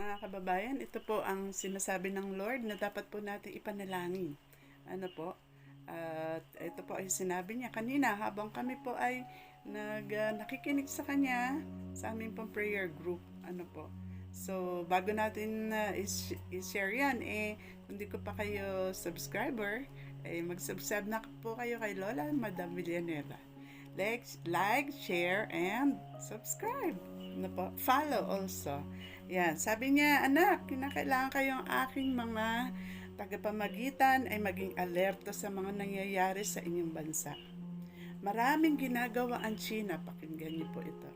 Mga kababayan, ito po ang sinasabi ng Lord na dapat po natin ipanalangin. Ano po? At ito po ay sinabi niya kanina habang kami po ay nag, ah, nakikinig sa kanya sa aming pong prayer group. Ano po? So, bago natin na is- i-share yan, eh, kung di ko pa kayo subscriber, eh, mag-subscribe na po kayo kay Lola Madam Villanueva. Like, like, share, and subscribe. Ano po? Follow also. Yan. Sabi niya, anak, kinakailangan kayong aking mga tagapamagitan ay maging alerto sa mga nangyayari sa inyong bansa. Maraming ginagawa ang China, pakinggan niyo po ito,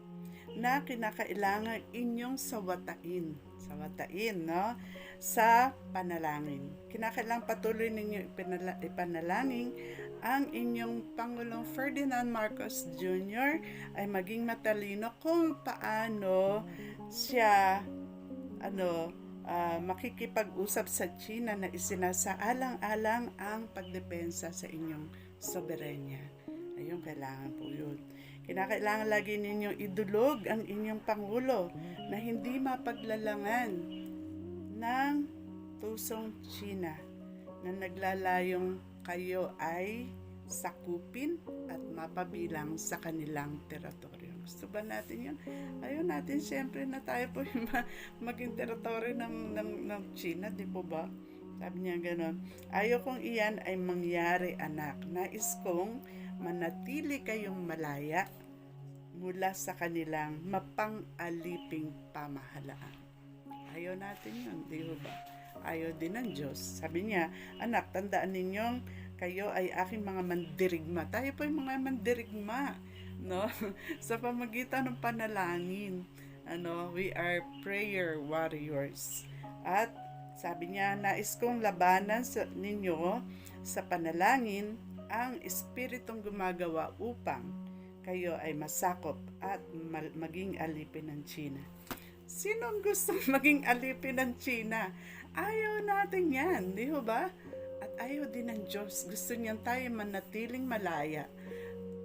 na kinakailangan inyong sawatain. Sawatain, no? Sa panalangin. Kinakailangan patuloy ninyo ipinala- ipanalangin ang inyong Pangulong Ferdinand Marcos Jr. ay maging matalino kung paano siya ano ah, makikipag-usap sa China na isinasaalang-alang ang pagdepensa sa inyong soberenya. Ayun, kailangan po yun. Kinakailangan lagi ninyong idulog ang inyong Pangulo na hindi mapaglalangan ng tusong China na naglalayong kayo ay sakupin at mapabilang sa kanilang teritoryo. Gusto ba natin yun? Ayaw natin siyempre na tayo po yung ma- maging teritoryo ng, ng, ng China, di po ba? Sabi niya gano'n. Ayaw kong iyan ay mangyari anak. Nais kong manatili kayong malaya mula sa kanilang mapang-aliping pamahalaan. Ayaw natin yun, di ba? Ayaw din ng Diyos. Sabi niya, anak, tandaan ninyong kayo ay aking mga mandirigma. Tayo po yung mga mandirigma, no? sa pamagitan ng panalangin. Ano, we are prayer warriors. At sabi niya, nais kong labanan sa ninyo sa panalangin ang espiritong gumagawa upang kayo ay masakop at maging alipin ng China. Sinong gustong maging alipin ng China? Ayaw natin yan, di ba? At ayaw din ng Diyos. Gusto niyan tayo manatiling malaya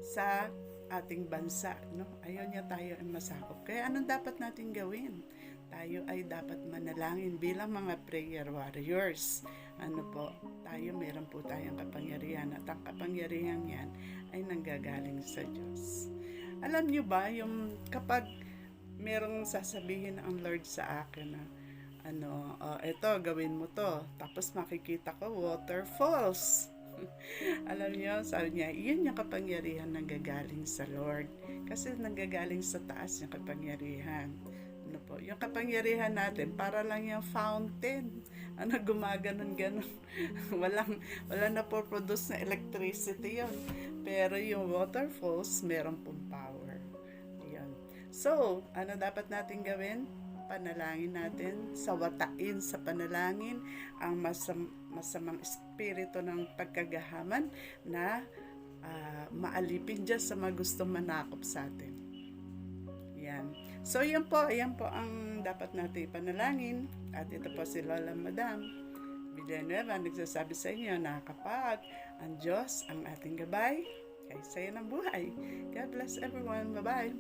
sa ating bansa. No? Ayaw niya tayo ay masakop. Kaya anong dapat natin gawin? Tayo ay dapat manalangin bilang mga prayer warriors. Ano po, tayo meron po tayong kapangyarihan at ang kapangyarihan yan ay nanggagaling sa Diyos. Alam niyo ba, yung kapag merong sasabihin ang Lord sa akin na ano, oh, eto, gawin mo to. Tapos makikita ko waterfalls. Alam niyo, sabi niya, iyan yung kapangyarihan nanggagaling sa Lord. Kasi nanggagaling sa taas yung kapangyarihan. Ano po, yung kapangyarihan natin, para lang yung fountain. Ano, gumaganon ganon walang, wala na po produce na electricity yon Pero yung waterfalls, meron pong power. Yan. So, ano dapat natin gawin? Panalangin natin, sawatain sa panalangin ang masam, masamang espiritu ng pagkagahaman na ah, maalipin dyan sa mga gustong manakop sa atin. Yan. So, yan po, yan po ang dapat natin ipanalangin. At ito po si Lola Madam Villanueva nagsasabi sa inyo na kapag ang Diyos ang ating gabay, kay saya ng buhay. God bless everyone. Bye-bye.